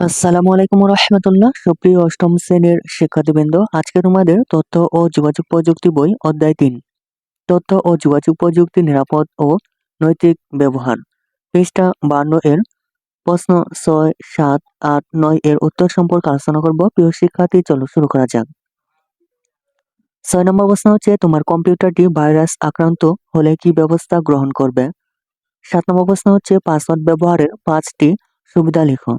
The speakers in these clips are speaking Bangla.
আসসালামু আলাইকুম রহমতুল্লাহ সুপ্রিয় অষ্টম শ্রেণির শিক্ষার্থীবৃন্দ, আজকে তোমাদের তথ্য ও যোগাযোগ প্রযুক্তি বই অধ্যায় তিন। তথ্য ও যোগাযোগ প্রযুক্তি নিরাপদ ও নৈতিক ব্যবহার। পৃষ্ঠা বান্ন এর প্রশ্ন ছয় সাত আট নয় এর উত্তর সম্পর্কে আলোচনা করব। প্রিয় শিক্ষার্থী, চলো শুরু করা যাক। ছয় নম্বর প্রশ্ন হচ্ছে, তোমার কম্পিউটারটি ভাইরাস আক্রান্ত হলে কি ব্যবস্থা গ্রহণ করবে? সাত নম্বর প্রশ্ন হচ্ছে, পাসওয়ার্ড ব্যবহারের পাঁচটি সুবিধা লিখো।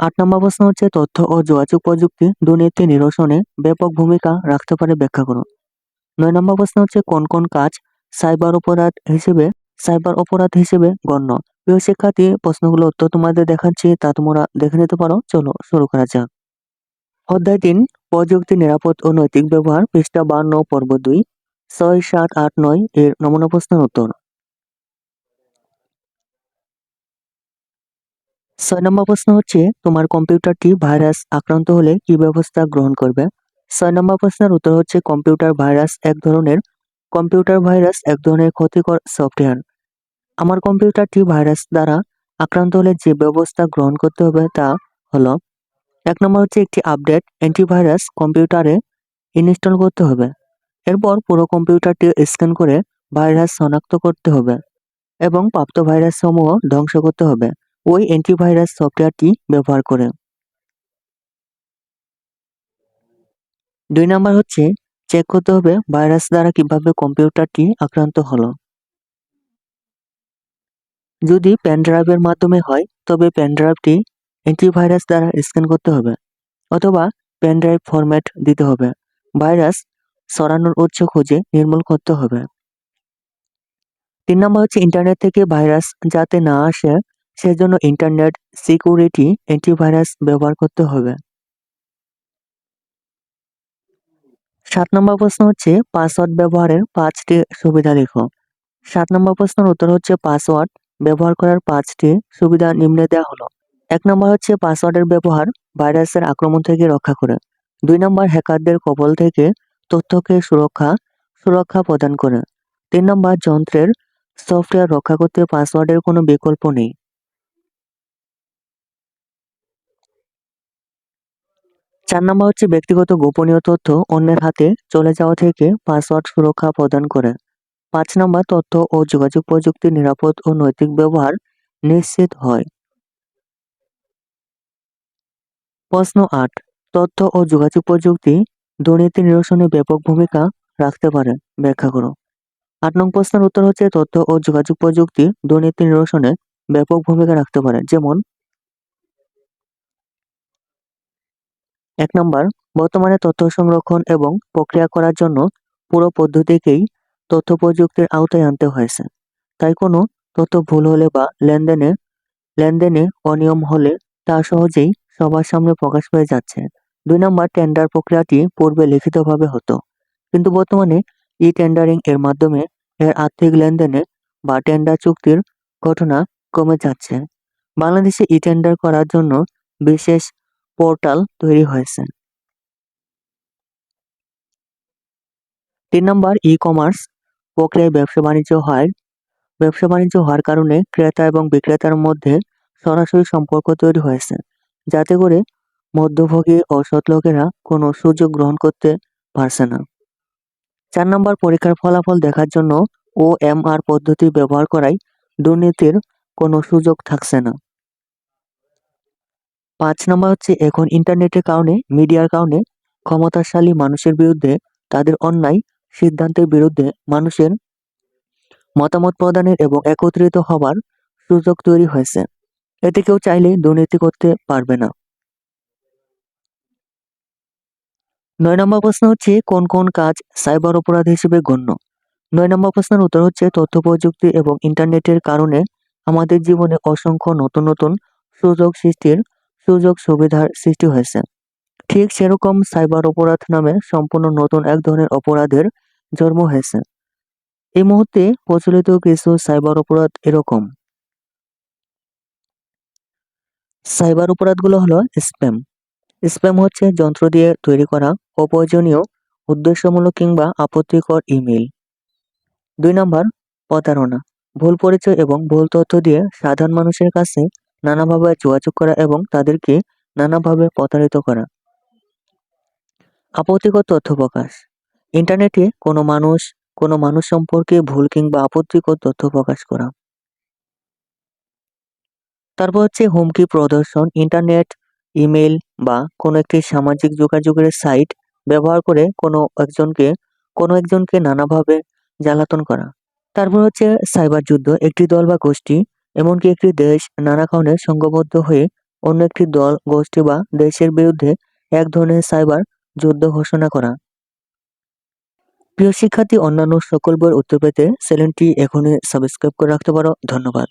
আট নম্বর প্রশ্ন হচ্ছে তথ্য ও যোগাযোগ প্রযুক্তি দুর্নীতি নিরসনে ব্যাপক ভূমিকা রাখতে পারে ব্যাখ্যা করুন। নয় নম্বর প্রশ্ন হচ্ছে কোন কোন কাজ সাইবার অপরাধ হিসেবে সাইবার অপরাধ হিসেবে গণ্য? প্রিয় শিক্ষার্থী প্রশ্নগুলো উত্তর তোমাদের দেখাচ্ছি, তা তোমরা দেখে নিতে পারো। চলো শুরু করা যাক। অধ্যায় তিন, প্রযুক্তি নিরাপদ ও নৈতিক ব্যবহার, পৃষ্ঠা বান্ন, পর্ব দুই, ছয়, সাত, আট, নয়, এর নমুনা প্রশ্নের উত্তর। ছয় নম্বর প্রশ্ন হচ্ছে তোমার কম্পিউটারটি ভাইরাস আক্রান্ত হলে কি ব্যবস্থা গ্রহণ করবে? ছয় নম্বর প্রশ্নের উত্তর হচ্ছে কম্পিউটার ভাইরাস এক ধরনের, কম্পিউটার ভাইরাস এক ধরনের ক্ষতিকর সফটওয়্যার। আমার কম্পিউটারটি ভাইরাস দ্বারা আক্রান্ত হলে যে ব্যবস্থা গ্রহণ করতে হবে তা হলো, এক নম্বর হচ্ছে একটি আপডেট অ্যান্টিভাইরাস কম্পিউটারে ইনস্টল করতে হবে। এরপর পুরো কম্পিউটারটি স্ক্যান করে ভাইরাস শনাক্ত করতে হবে এবং প্রাপ্ত ভাইরাস সমূহ ধ্বংস করতে হবে। ওই অ্যান্টিভাইরাস সফটওয়্যারটি ব্যবহার করে। দুই নাম্বার হচ্ছে চেক করতে হবে ভাইরাস দ্বারা কীভাবে কম্পিউটারটি আক্রান্ত হলো। যদি পেনড্রাইভের মাধ্যমে হয়, তবে পেনড্রাইভটি অ্যান্টিভাইরাস দ্বারা স্ক্যান করতে হবে, অথবা পেনড্রাইভ ফরম্যাট দিতে হবে। ভাইরাস সরানোর উৎস খুঁজে নির্মূল করতে হবে। তিন নম্বর হচ্ছে ইন্টারনেট থেকে ভাইরাস যাতে না আসে সেজন্য ইন্টারনেট সিকিউরিটি অ্যান্টিভাইরাস ব্যবহার করতে হবে। সাত নম্বর প্রশ্ন হচ্ছে পাসওয়ার্ড ব্যবহারের পাঁচটি সুবিধা লেখো। সাত নম্বর প্রশ্নের উত্তর হচ্ছে পাসওয়ার্ড ব্যবহার করার পাঁচটি সুবিধা নিম্নে দেওয়া হলো। এক নম্বর হচ্ছে পাসওয়ার্ডের ব্যবহার ভাইরাসের আক্রমণ থেকে রক্ষা করে। দুই নম্বর, হ্যাকারদের কবল থেকে তথ্যকে সুরক্ষা সুরক্ষা প্রদান করে। তিন নম্বর, যন্ত্রের সফটওয়্যার রক্ষা করতে পাসওয়ার্ডের কোনো বিকল্প নেই। চার নম্বর হচ্ছে ব্যক্তিগত গোপনীয় তথ্য অন্যের হাতে চলে যাওয়া থেকে পাসওয়ার্ড সুরক্ষা প্রদান করে। পাঁচ নম্বর, তথ্য ও যোগাযোগ প্রযুক্তির নিরাপদ ও নৈতিক ব্যবহার নিশ্চিত হয়। প্রশ্ন আট, তথ্য ও যোগাযোগ প্রযুক্তি দুর্নীতি নিরসনে ব্যাপক ভূমিকা রাখতে পারে, ব্যাখ্যা করো। আট নং প্রশ্নের উত্তর হচ্ছে, তথ্য ও যোগাযোগ প্রযুক্তি দুর্নীতি নিরসনে ব্যাপক ভূমিকা রাখতে পারে, যেমন এক নম্বর, বর্তমানে তথ্য সংরক্ষণ এবং প্রক্রিয়া করার জন্য পুরো পদ্ধতিকেই তথ্য প্রযুক্তির আওতায় আনতে হয়েছে। তাই কোনো তথ্য ভুল হলে বা লেনদেনে লেনদেনে অনিয়ম হলে তা সহজেই সবার সামনে প্রকাশ পেয়ে যাচ্ছে। দুই নম্বর টেন্ডার প্রক্রিয়াটি পূর্বে লিখিতভাবে হতো, কিন্তু বর্তমানে ই টেন্ডারিং এর মাধ্যমে এর আর্থিক লেনদেনে বা টেন্ডার চুক্তির ঘটনা কমে যাচ্ছে। বাংলাদেশে ই টেন্ডার করার জন্য বিশেষ পোর্টাল তৈরি হয়েছে। তিন নম্বর ই কমার্স প্রক্রিয়ায় ব্যবসা বাণিজ্য হয়। ব্যবসা বাণিজ্য হওয়ার কারণে ক্রেতা এবং বিক্রেতার মধ্যে সরাসরি সম্পর্ক তৈরি হয়েছে। যাতে করে মধ্যভোগী ও লোকেরা কোনো সুযোগ গ্রহণ করতে পারছে না। চার নম্বর, পরীক্ষার ফলাফল দেখার জন্য ও এম আর পদ্ধতি ব্যবহার করায় দুর্নীতির কোনো সুযোগ থাকছে না। পাঁচ নম্বর হচ্ছে এখন ইন্টারনেটের কারণে মিডিয়ার কারণে ক্ষমতাশালী মানুষের বিরুদ্ধে তাদের অন্যায় সিদ্ধান্তের বিরুদ্ধে মানুষের মতামত প্রদানের এবং একত্রিত হবার সুযোগ তৈরি হয়েছে। এতে কেউ চাইলে দুর্নীতি করতে পারবে না। নয় নম্বর প্রশ্ন হচ্ছে, কোন কোন কাজ সাইবার অপরাধ হিসেবে গণ্য? নয় নম্বর প্রশ্নের উত্তর হচ্ছে, তথ্য প্রযুক্তি এবং ইন্টারনেটের কারণে আমাদের জীবনে অসংখ্য নতুন নতুন সুযোগ সৃষ্টির সুযোগ সুবিধার সৃষ্টি হয়েছে ঠিক সেরকম সাইবার অপরাধ নামে সম্পূর্ণ নতুন এক ধরনের অপরাধের জন্ম হয়েছে এই মুহূর্তে প্রচলিত কিছু সাইবার অপরাধ এরকম সাইবার অপরাধগুলো হলো স্প্যাম স্প্যাম হচ্ছে যন্ত্র দিয়ে তৈরি করা অপ্রয়োজনীয় উদ্দেশ্যমূলক কিংবা আপত্তিকর ইমেল দুই নম্বর প্রতারণা ভুল পরিচয় এবং ভুল তথ্য দিয়ে সাধারণ মানুষের কাছে নানাভাবে যোগাযোগ করা এবং তাদেরকে নানাভাবে প্রতারিত করা। আপত্তিকর তথ্য প্রকাশ। ইন্টারনেটে কোনো মানুষ কোনো মানুষ সম্পর্কে ভুল কিংবা আপত্তিকর তথ্য প্রকাশ করা। তারপর হচ্ছে হুমকি প্রদর্শন, ইন্টারনেট ইমেল বা কোনো একটি সামাজিক যোগাযোগের সাইট ব্যবহার করে কোনো একজনকে কোনো একজনকে নানাভাবে জ্বালাতন করা। তারপর হচ্ছে সাইবার যুদ্ধ, একটি দল বা গোষ্ঠী এমনকি একটি দেশ নানা কারণে সংঘবদ্ধ হয়ে অন্য একটি দল, গোষ্ঠী বা দেশের বিরুদ্ধে এক ধরনের সাইবার যুদ্ধ ঘোষণা করা। প্রিয় শিক্ষার্থী, অন্যান্য সকল বই উত্তর পেতে চ্যানেলটি এখনই সাবস্ক্রাইব করে রাখতে পারো। ধন্যবাদ।